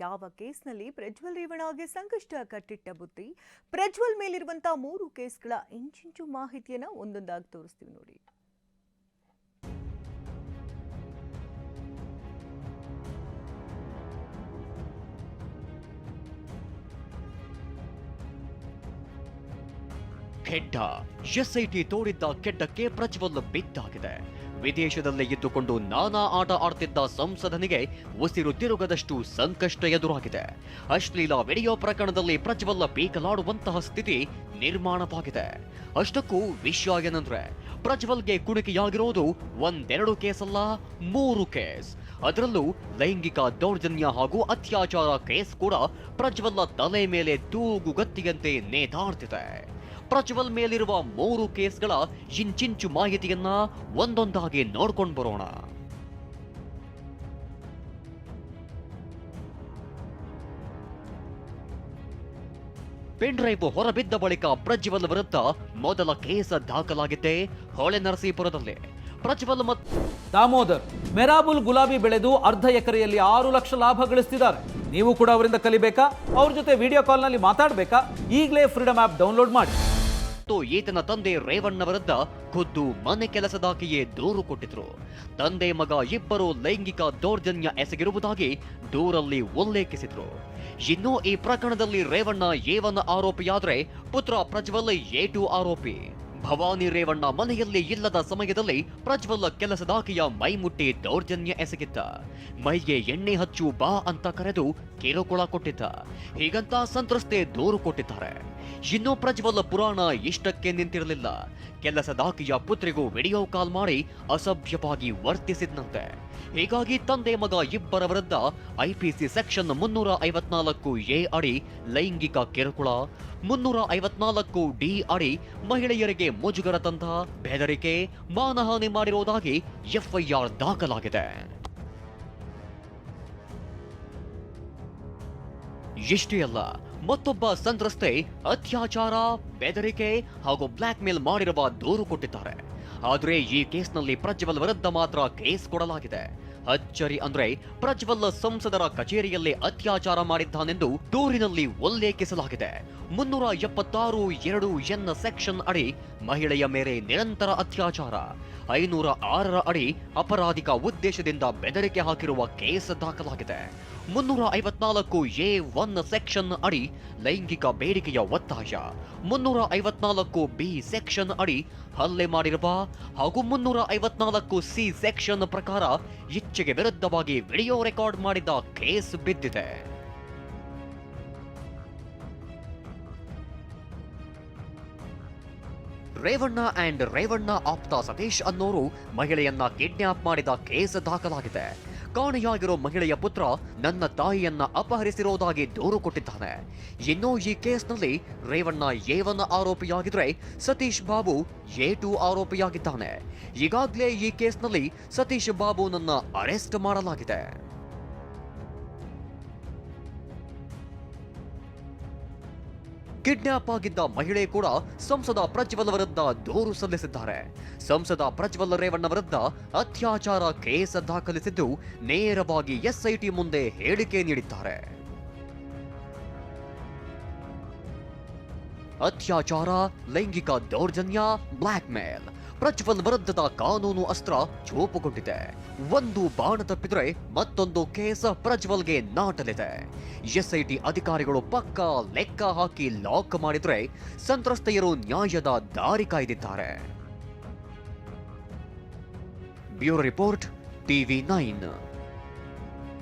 ಯಾವ ಕೇಸ್ನಲ್ಲಿ ಪ್ರಜ್ವಲ್ ರೇವಣ್ಣಗೆ ಸಂಕಷ್ಟ ಕಟ್ಟಿಟ್ಟ ಬುದ್ಧಿ? ಪ್ರಜ್ವಲ್ ಮೇಲಿರುವಂತಹ ಮೂರು ಕೇಸ್ಗಳ ಇಂಚಿಂಚು ಮಾಹಿತಿಯನ್ನ ಒಂದೊಂದಾಗಿ ತೋರಿಸ್ತೀವಿ ನೋಡಿ. ಕೆಡ್ಡ ಎಸ್ಐಟಿ ತೋಡಿದ್ದ ಕೆಡ್ಡಕ್ಕೆ ಪ್ರಜ್ವಲ್ ಬಿದ್ದಾಗಿದೆ. ವಿದೇಶದಲ್ಲೇ ಇದ್ದುಕೊಂಡು ನಾನಾ ಆಟ ಆಡ್ತಿದ್ದ ಸಂಸದನಿಗೆ ಉಸಿರು ತಿರುಗದಷ್ಟು ಸಂಕಷ್ಟ ಎದುರಾಗಿದೆ. ಅಶ್ಲೀಲ ವಿಡಿಯೋ ಪ್ರಕರಣದಲ್ಲಿ ಪ್ರಜ್ವಲ್ ಬೀಗಲಾಡುವಂತಹ ಸ್ಥಿತಿ ನಿರ್ಮಾಣವಾಗಿದೆ. ಅಷ್ಟಕ್ಕೂ ವಿಷಯ ಏನಂದ್ರೆ, ಪ್ರಜ್ವಲ್ಗೆ ಕುಣಿಕೆಯಾಗಿರೋದು ಒಂದೆರಡು ಕೇಸಲ್ಲ, ಮೂರು ಕೇಸ್. ಅದರಲ್ಲೂ ಲೈಂಗಿಕ ದೌರ್ಜನ್ಯ ಹಾಗೂ ಅತ್ಯಾಚಾರ ಕೇಸ್ ಕೂಡ ಪ್ರಜ್ವಲ್ಲ ತಲೆ ಮೇಲೆ ತೂಗುಗತ್ತಿಯಂತೆ ನೇತಾಡ್ತಿದೆ. ಪ್ರಜ್ವಲ್ ಮೇಲಿರುವ ಮೂರು ಕೇಸ್ಗಳ ಇಂಚಿಂಚು ಮಾಹಿತಿಯನ್ನ ಒಂದೊಂದಾಗಿ ನೋಡ್ಕೊಂಡು ಬರೋಣ. ಪೆನ್ ಡ್ರೈವ್ ಹೊರಬಿದ್ದ ಬಳಿಕ ಪ್ರಜ್ವಲ್ ವಿರುದ್ಧ ಮೊದಲ ಕೇಸ್ ಹೊಳೆ ನರಸೀಪುರದಲ್ಲಿ. ಪ್ರಜ್ವಲ್ ಮತ್ತು ದಾಮೋದರ್, ಮೆರಾಬುಲ್ ಗುಲಾಬಿ ಬೆಳೆದು ಅರ್ಧ ಎಕರೆಯಲ್ಲಿ ಆರು ಲಕ್ಷ ಲಾಭ ಗಳಿಸ್ತಿದ್ದಾರೆ. ನೀವು ಕೂಡ ಅವರಿಂದ ಕಲಿಬೇಕಾ? ಅವ್ರ ಜೊತೆ ವಿಡಿಯೋ ಕಾಲ್ನಲ್ಲಿ ಮಾತಾಡಬೇಕಾ? ಈಗಲೇ ಫ್ರೀಡಮ್ ಆ್ಯಪ್ ಡೌನ್ಲೋಡ್ ಮಾಡಿ. ಮತ್ತು ಈತನ ತಂದೆ ರೇವಣ್ಣ ವಿರುದ್ಧ ಖುದ್ದು ಮನೆ ಕೆಲಸದಾಕೆಯೇ ದೂರು ಕೊಟ್ಟಿದ್ರು. ತಂದೆ ಮಗ ಇಬ್ಬರು ಲೈಂಗಿಕ ದೌರ್ಜನ್ಯ ಎಸಗಿರುವುದಾಗಿ ದೂರಲ್ಲಿ ಉಲ್ಲೇಖಿಸಿದ್ರು. ಇನ್ನು ಈ ಪ್ರಕರಣದಲ್ಲಿ ರೇವಣ್ಣ ಏವನ ಆರೋಪಿಯಾದ್ರೆ ಪುತ್ರ ಪ್ರಜ್ವಲ್ ಎ ಟು ಆರೋಪಿ. ಭವಾನಿ ರೇವಣ್ಣ ಮನೆಯಲ್ಲಿ ಇಲ್ಲದ ಸಮಯದಲ್ಲಿ ಪ್ರಜ್ವಲ್ ಕೆಲಸದಾಕೆಯ ಮೈಮುಟ್ಟಿ ದೌರ್ಜನ್ಯ ಎಸಗಿದ್ದ. ಮೈಗೆ ಎಣ್ಣೆ ಹಚ್ಚು ಬಾ ಅಂತ ಕರೆದು ಕಿರುಕುಳ ಕೊಟ್ಟಿದ್ದ. ಹೀಗಂತ ಸಂತ್ರಸ್ತೆ ದೂರು ಕೊಟ್ಟಿದ್ದಾರೆ. ಇನ್ನು ಪ್ರಜ್ವಲ್ ಪುರಾಣ ಇಷ್ಟಕ್ಕೆ ನಿಂತಿರಲಿಲ್ಲ. ಕೆಲಸದಾಕೆಯ ಪುತ್ರಿಗೂ ವಿಡಿಯೋ ಕಾಲ್ ಮಾಡಿ ಅಸಭ್ಯವಾಗಿ ವರ್ತಿಸಿದ್ನಂತೆ. ಹೀಗಾಗಿ ತಂದೆ ಮಗ ಇಬ್ಬರ ವಿರುದ್ಧ ಐಪಿಸಿ ಸೆಕ್ಷನ್ ಮುನ್ನೂರ ಐವತ್ನಾಲ್ಕು ಎ ಅಡಿ ಲೈಂಗಿಕ ಕಿರುಕುಳ ಮುನ್ನೂರ ಐವತ್ನಾಲ್ಕು ಡಿ ಅಡಿ ಮಹಿಳೆಯರಿಗೆ ಮುಜುಗರ ತಂದ ಬೆದರಿಕೆ, ಮಾನಹಾನಿ ಮಾಡಿರುವುದಾಗಿ ಎಫ್ಐಆರ್ ದಾಖಲಾಗಿದೆ. ಇಷ್ಟೇ ಅಲ್ಲ, ಮತ್ತೊಬ್ಬ ಸಂತ್ರಸ್ತೆ ಅತ್ಯಾಚಾರ, ಬೆದರಿಕೆ ಹಾಗೂ ಬ್ಲ್ಯಾಕ್ ಮೇಲ್ ಮಾಡಿರುವ ದೂರು ಕೊಟ್ಟಿದ್ದಾರೆ. ಆದರೆ ಈ ಕೇಸ್ನಲ್ಲಿ ಪ್ರಜ್ವಲ್ ವಿರುದ್ಧ ಮಾತ್ರ ಕೇಸ್ ಕೊಡಲಾಗಿದೆ. ಅಚ್ಚರಿ ಅಂದ್ರೆ ಪ್ರಜ್ವಲ್ ಸಂಸದರ ಕಚೇರಿಯಲ್ಲಿ ಅತ್ಯಾಚಾರ ಮಾಡಿದ್ದಾನೆಂದು ದೂರಿನಲ್ಲಿ ಉಲ್ಲೇಖಿಸಲಾಗಿದೆ. ಮುನ್ನೂರ ಎಪ್ಪತ್ತಾರು ಎರಡು ಎನ್ ಸೆಕ್ಷನ್ ಅಡಿ ಮಹಿಳೆಯ ಮೇಲೆ ನಿರಂತರ ಅತ್ಯಾಚಾರ. ಐನೂರ ಆರರ ಅಡಿ ಅಪರಾಧಿಕ ಉದ್ದೇಶದಿಂದ ಬೆದರಿಕೆ ಹಾಕಿರುವ ಕೇಸ್ ದಾಖಲಾಗಿದೆ. ಮುನ್ನೂರ ಐವತ್ನಾಲ್ಕು ಎ ಒನ್ ಸೆಕ್ಷನ್ ಅಡಿ ಲೈಂಗಿಕ ಬೇಡಿಕೆಯ ಒತ್ತಾಯ. ಮುನ್ನೂರ ಐವತ್ನಾಲ್ಕು ಬಿ ಸೆಕ್ಷನ್ ಅಡಿ ಹಲ್ಲೆ ಮಾಡಿರುವ ಹಾಗೂ ಮುನ್ನೂರ ಐವತ್ನಾಲ್ಕು ಸಿ ಸೆಕ್ಷನ್ ಪ್ರಕಾರ ಇಚ್ಛೆಗೆ ವಿರುದ್ಧವಾಗಿ ವಿಡಿಯೋ ರೆಕಾರ್ಡ್ ಮಾಡಿದ ಕೇಸ್ ಬಿದ್ದಿದೆ. ರೇವಣ್ಣ ಅಂಡ್ ರೇವಣ್ಣ ಆಪ್ತ ಸತೀಶ್ ಅನ್ನೋರು ಮಹಿಳೆಯನ್ನ ಕಿಡ್ನ್ಯಾಪ್ ಮಾಡಿದ ಕೇಸ್ ದಾಖಲಾಗಿದೆ. ಕಾಣೆಯಾಗಿರೋ ಮಹಿಳೆಯ ಪುತ್ರ ನನ್ನ ತಾಯಿಯನ್ನ ಅಪಹರಿಸಿರೋದಾಗಿ ದೂರು ಕೊಟ್ಟಿದ್ದಾನೆ. ಇನ್ನು ಈ ಕೇಸ್ನಲ್ಲಿ ರೇವಣ್ಣ ಏವನ್ನ ಆರೋಪಿಯಾಗಿದ್ರೆ ಸತೀಶ್ ಬಾಬು ಎ ಟು ಆರೋಪಿಯಾಗಿದ್ದಾನೆ. ಈಗಾಗಲೇ ಈ ಕೇಸ್ನಲ್ಲಿ ಸತೀಶ್ ಬಾಬುನನ್ನ ಅರೆಸ್ಟ್ ಮಾಡಲಾಗಿದೆ. ಕಿಡ್ನಾಪ್ ಆಗಿದ್ದ ಮಹಿಳೆ ಕೂಡ ಸಂಸದ ಪ್ರಜ್ವಲ್ ವಿರುದ್ಧ ದೂರು ಸಲ್ಲಿಸಿದ್ದಾರೆ. ಸಂಸದ ಪ್ರಜ್ವಲ್ ರೇವಣ್ಣ ವಿರುದ್ಧ ಅತ್ಯಾಚಾರ ಕೇಸ್ ದಾಖಲಿಸಿದ್ದು ನೇರವಾಗಿ ಎಸ್ಐಟಿ ಮುಂದೆ ಹೇಳಿಕೆ ನೀಡಿದ್ದಾರೆ. ಅತ್ಯಾಚಾರ, ಲೈಂಗಿಕ ದೌರ್ಜನ್ಯ ಬ್ಲಾಕ್ ಮೇಲ್ ಪ್ರಜ್ವಲ್ ವಿರುದ್ಧದ ಕಾನೂನು ಅಸ್ತ್ರ ಚೂಪುಗೊಂಡಿದೆ. ಒಂದು ಬಾಣ ತಪ್ಪಿದ್ರೆ ಮತ್ತೊಂದು ಕೇಸ ಪ್ರಜ್ವಲ್ಗೆ ನಾಟಲಿದೆ. ಎಸ್ಐಟಿ ಅಧಿಕಾರಿಗಳು ಪಕ್ಕ ಲೆಕ್ಕ ಹಾಕಿ ಲಾಕ್ ಮಾಡಿದ್ರೆ ಸಂತ್ರಸ್ತೆಯರು ನ್ಯಾಯದ ದಾರಿ ಕಾಯ್ದಿದ್ದಾರೆ. Bureau report, TV nine.